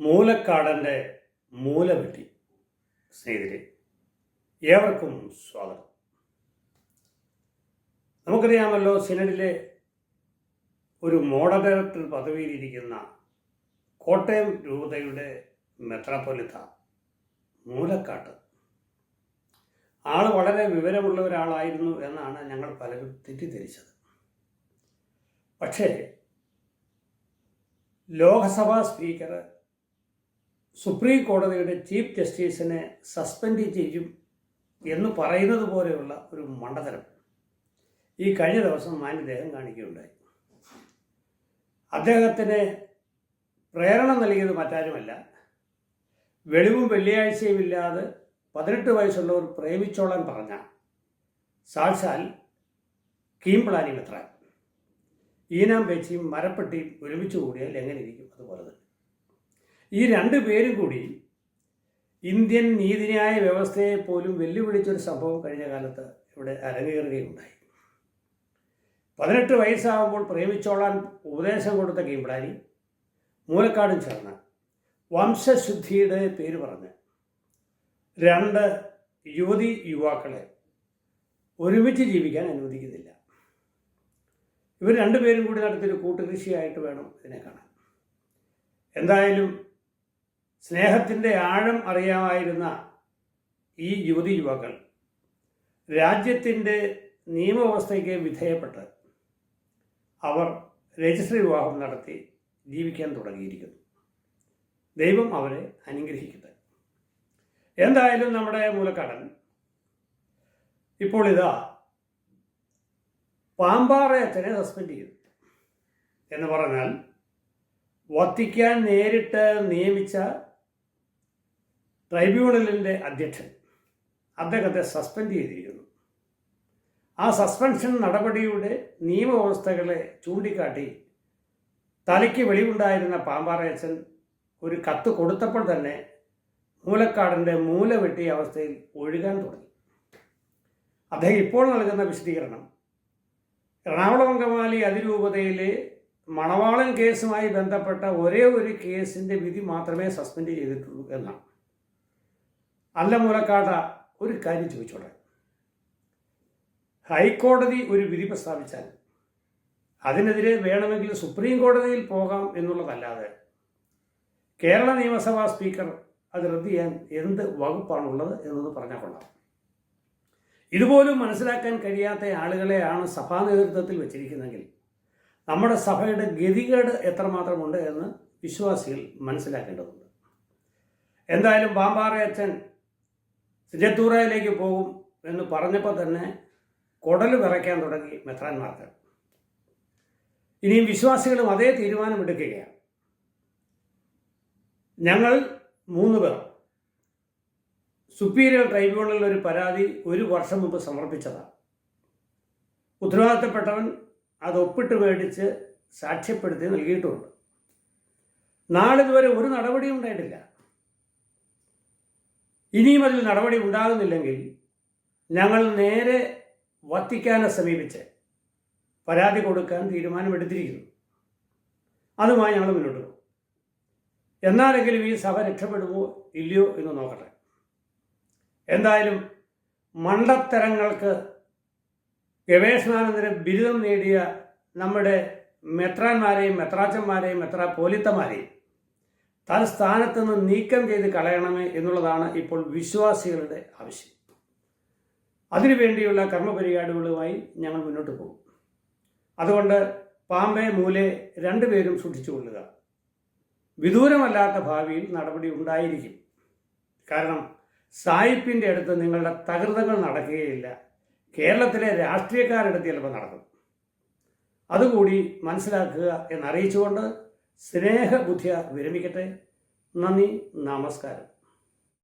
മൂലക്കാടന്റെ മൂലവെട്ടി. സ്നേഹിതരെ ഏവർക്കും സ്വാഗതം. നമുക്കറിയാമല്ലോ സിനഡിലെ ഒരു മോഡറേറ്റർ പദവിയിലിരിക്കുന്ന കോട്ടയം രൂപതയുടെ മെത്രാപ്പൊലിത്ത മൂലക്കാട്ട്. ആൾ വളരെ വിവരമുള്ള ഒരാളായിരുന്നു എന്നാണ് ഞങ്ങൾ പലരും തെറ്റിദ്ധരിച്ചത്. പക്ഷേ ലോകസഭാ സ്പീക്കർ സുപ്രീം കോടതിയുടെ ചീഫ് ജസ്റ്റിസിനെ സസ്പെൻഡ് ചെയ്യും എന്ന് പറയുന്നത് പോലെയുള്ള ഒരു മണ്ടതരം ഈ കഴിഞ്ഞ ദിവസം മാന്യദേഹം കാണിക്കുകയുണ്ടായി. അദ്ദേഹത്തിന് പ്രേരണ നൽകിയത് മറ്റാരുമല്ല. വെളിവും വെള്ളിയാഴ്ചയും ഇല്ലാതെ പതിനെട്ട് വയസ്സുള്ളവർ പ്രേമിച്ചോളാൻ പറഞ്ഞ സാക്ഷാൽ കീംപ്ലാനി എത്ര ഈനാം പേച്ചിയും മരപ്പെട്ടിയും ഒരുമിച്ച് കൂടിയാൽ എങ്ങനെ ഇരിക്കും അതുപോലെ തന്നെ. ഈ രണ്ട് പേരും കൂടി ഇന്ത്യൻ നീതിന്യായ വ്യവസ്ഥയെ പോലും വെല്ലുവിളിച്ചൊരു സംഭവം കഴിഞ്ഞ കാലത്ത് ഇവിടെ അരങ്ങേറുകയുണ്ടായി. പതിനെട്ട് വയസ്സാകുമ്പോൾ പ്രേമിച്ചോളാൻ ഉപദേശം കൊടുത്ത കീമ്പിളാരി മൂലക്കാടും ചേർന്ന് വംശശുദ്ധിയുടെ പേര് പറഞ്ഞ് രണ്ട് യുവതി യുവാക്കളെ ഒരുമിച്ച് ജീവിക്കാൻ അനുവദിക്കുന്നില്ല. ഇവർ രണ്ടുപേരും കൂടി നടത്തിയൊരു കൂട്ടുകൃഷിയായിട്ട് വേണം ഇതിനെ കാണാൻ. എന്തായാലും സ്നേഹത്തിന്റെ ആഴം അറിയാമായിരുന്ന ഈ യുവതി യുവാക്കൾ രാജ്യത്തിന്റെ നിയമവ്യവസ്ഥയ്ക്ക് വിധേയപ്പെട്ട് അവർ രജിസ്ട്രി വിവാഹം നടത്തി ജീവിക്കാൻ തുടങ്ങിയിരിക്കുന്നു. ദൈവം അവരെ അനുഗ്രഹിക്കട്ടെ. എന്തായാലും നമ്മുടെ മൂലക്കടൻ ഇപ്പോൾ ഇതാ പാമ്പാറയച്ചനെ സസ്പെൻഡ് ചെയ്തു. എന്ന് പറഞ്ഞാൽ വത്തിക്കാൻ നേരിട്ട് നിയമിച്ച ട്രൈബ്യൂണലിന്റെ അധ്യക്ഷൻ അദ്ദേഹത്തെ സസ്പെൻഡ് ചെയ്തിരിക്കുന്നു. ആ സസ്പെൻഷൻ നടപടിയുടെ നിയമവ്യവസ്ഥകളെ ചൂണ്ടിക്കാട്ടി തലയ്ക്ക് വെളിവുണ്ടായിരുന്ന പാമ്പാറയച്ചൻ ഒരു കത്ത് കൊടുത്തപ്പോൾ തന്നെ മൂലക്കാടിന്റെ മൂല വെട്ടിയ അവസ്ഥയിൽ ഒഴുകാൻ തുടങ്ങി. അദ്ദേഹം ഇപ്പോൾ നൽകുന്ന വിശദീകരണം എറണാകുളം അങ്കമാലി അതിരൂപതയിലെ മണവാളൻ കേസുമായി ബന്ധപ്പെട്ട ഒരേ ഒരു കേസിന്റെ വിധി മാത്രമേ സസ്പെൻഡ് ചെയ്തിട്ടുള്ളൂ എന്നാണ്. അല്ല മൂലക്കാട്ട ഒരു കാര്യം ചോദിച്ചോട്ടെ. ഹൈക്കോടതി ഒരു വിധി പ്രസ്താവിച്ചാൽ അതിനെതിരെ വേണമെങ്കിൽ സുപ്രീം കോടതിയിൽ പോകാം എന്നുള്ളതല്ലാതെ കേരള നിയമസഭാ സ്പീക്കർ അത് റദ്ദ് ചെയ്യാൻ എന്ത് വകുപ്പാണുള്ളത് എന്നൊന്ന് പറഞ്ഞാൽ കൊള്ളാം. ഇതുപോലും മനസ്സിലാക്കാൻ കഴിയാത്ത ആളുകളെയാണ് സഭാ നേതൃത്വത്തിൽ വെച്ചിരിക്കുന്നതെങ്കിൽ നമ്മുടെ സഭയുടെ ഗതികേട് എത്രമാത്രമുണ്ട് എന്ന് വിശ്വാസികൾ മനസ്സിലാക്കേണ്ടതുണ്ട്. എന്തായാലും പാമ്പാറയച്ചൻ സിജത്തൂറയിലേക്ക് പോകും എന്ന് പറഞ്ഞപ്പോൾ തന്നെ കുടൽ വിറയ്ക്കാൻ തുടങ്ങി മെത്രാന്മാർക്ക്. ഇനിയും വിശ്വാസികളും അതേ തീരുമാനമെടുക്കുകയാണ്. ഞങ്ങൾ മൂന്ന് പേർ. സുപ്പീരിയർ ട്രൈബ്യൂണലിൽ ഒരു പരാതി ഒരു വർഷം മുമ്പ് സമർപ്പിച്ചതാണ് ഉത്തരവാദിത്തപ്പെട്ടവൻ അത് ഒപ്പിട്ട് മേടിച്ച് സാക്ഷ്യപ്പെടുത്തി നൽകിയിട്ടുണ്ട്. നാളിതുവരെ ഒരു നടപടിയും ഉണ്ടായിട്ടില്ല. ഇനിയും അതിൽ നടപടി ഉണ്ടാകുന്നില്ലെങ്കിൽ ഞങ്ങൾ നേരെ വത്തിക്കാനെ സമീപിച്ച് പരാതി കൊടുക്കാൻ തീരുമാനമെടുത്തിരിക്കുന്നു. അതുമായി ഞങ്ങൾ മുന്നോട്ട് പോകും. എന്നാലെങ്കിലും ഈ സഭ രക്ഷപ്പെടുമോ ഇല്ലയോ എന്ന് നോക്കട്ടെ. എന്തായാലും മണ്ടത്തരങ്ങൾക്ക് ഗവേഷണാനന്തരം ബിരുദം നേടിയ നമ്മുടെ മെത്രാന്മാരെയും മെത്രാച്ചന്മാരെയും മെത്രാ തൽസ്ഥാനത്ത് നിന്ന് നീക്കം ചെയ്ത് കളയണമേ എന്നുള്ളതാണ് ഇപ്പോൾ വിശ്വാസികളുടെ ആവശ്യം. അതിനുവേണ്ടിയുള്ള കർമ്മപരിപാടികളുമായി ഞങ്ങൾ മുന്നോട്ട് പോകും. അതുകൊണ്ട് പാമ്പെ മൂലെ രണ്ടുപേരും സൂക്ഷിച്ചുകൊള്ളുക വിദൂരമല്ലാത്ത ഭാവിയിൽ നടപടി ഉണ്ടായിരിക്കും. കാരണം സായിപ്പിന്റെ അടുത്ത് നിങ്ങളുടെ തകൃതങ്ങൾ നടക്കുകയില്ല. കേരളത്തിലെ രാഷ്ട്രീയക്കാരുടെ ചിലപ്പോൾ നടക്കും. അതുകൂടി മനസ്സിലാക്കുക എന്നറിയിച്ചുകൊണ്ട് സ്നേഹബുദ്ധിയ വിരമിക്കട്ടെ. നന്ദി നമസ്കാരം.